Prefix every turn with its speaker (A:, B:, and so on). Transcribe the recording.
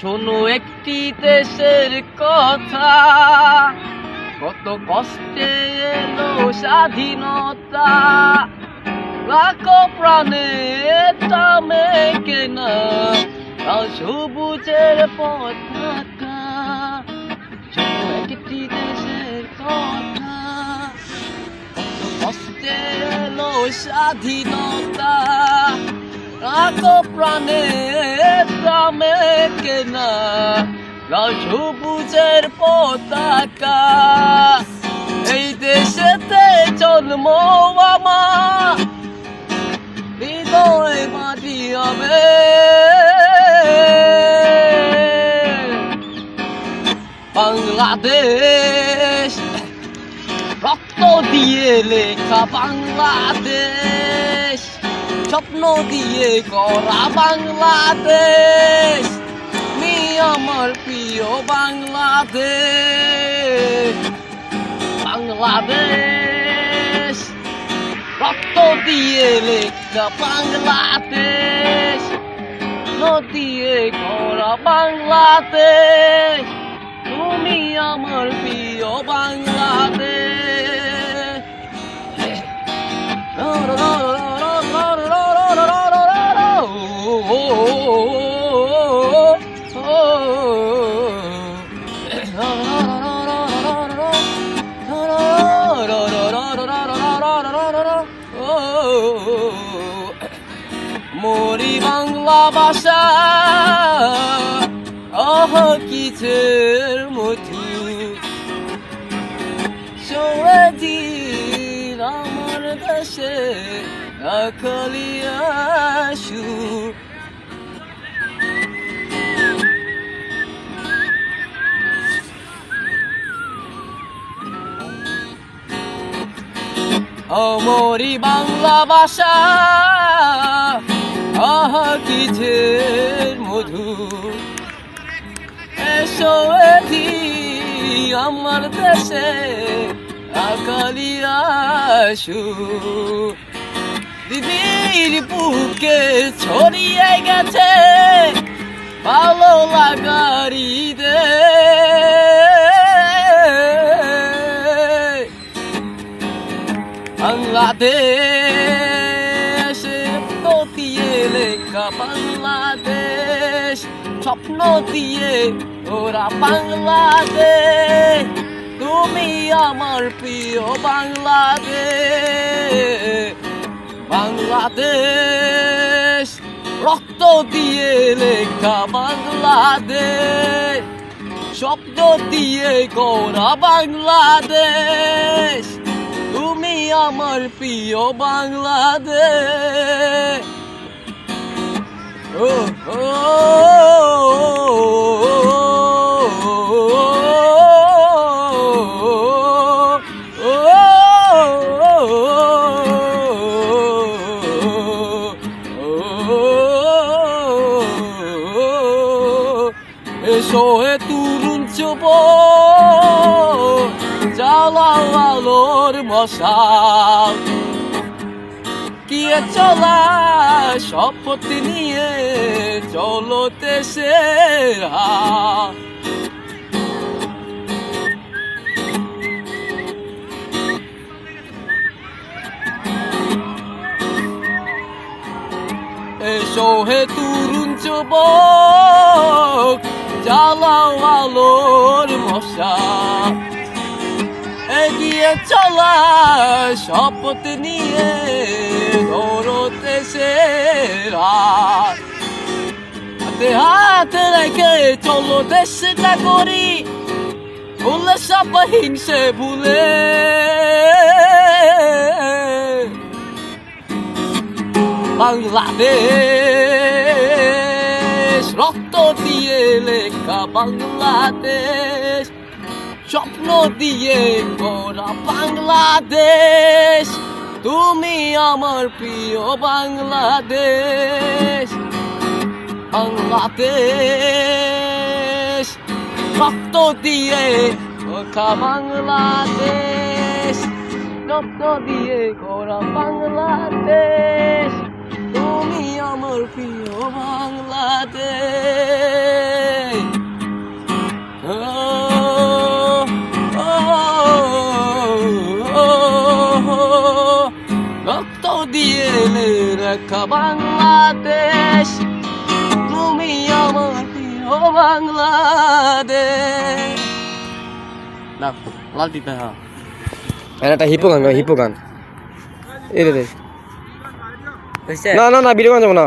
A: শোনো একটি দেশের কথা। কত কষ্টে এলো স্বাধীনতা। লাখো প্রাণে দামে কেনা সবুজের পতাকা। শোনো একটি দেশের কথা। কত কষ্টে এলো স্বাধীনতা। লাখো প্রাণে দামে কেনা লাল পতাকা। এই দেশেতে জন্ম আমার হৃদয় মাটি হবে। বাংলাদেশ, রক্ত দিয়ে লেখা বাংলাদেশ। স্বপ্ন দিয়ে করা বাংলাদেশ। মি আমার প্রিয় বাংলাদেশ। বাংলাদেশ। রক্ত দিয়ে লেখা বাংলাদেশ। নদিয়ে করা বাংলাদেশ। তুমি আমার প্রিয় বাংলাদেশ মরি বাংলা ভাষা। আহ কিছের মধু সদিন আমার দেশে আখলিয়াসু অমরি বাংলা ভাষা। আহ কিছের মধু এসো এদি আমার দেশে, আকালি আসু দিদির বুকে ছড়িয়ে গেছে ভালো লাগারি দে বাংলাদেশ স্বপ্ন দিয়ে ওরা বাংলাদেশ। তুমি আমার প্রিয় বাংলাদেশ। বাংলাদেশ, রক্ত দিয়ে লেখা বাংলাদেশ। শব্দ দিয়ে করা বাংলাদেশ। তুমি আমার প্রিয় বাংলাদেশ। ও ও এসো হে তুরুন চুপ জ্বালাও আলোর শপথ নিয়ে চলতে সেরা। এসো হে যুবক জ্বালাও আলোর চলা, শপথ নিয়ে দৌড়তে সেরা হাতে হাত রেখে চলো দেশটা করি, ভুলে সব হিংসে ভুলে। বাংলাদেশ, রক্ত দিয়ে লেখা বাংলাদেশ। স্বপ্ন দিয়ে করা বাংলাদেশ। তুমি আমার প্রিয় বাংলাদেশ। বাংলাদেশ, রক্ত দিয়ে লেখা বাংলাদেশ। রক্ত দিয়ে করা বাংলাদেশ। তুমি আমার প্রিয় বাংলাদেশ। রেখা বাংলাদেশ তুমি আমার প্রিয় বাংলাদেশ। না লাল দিতে হ্যাঁ।
B: একটা হিপো গান হিপো গান এই রে না না না ভিডিও গান যাব না।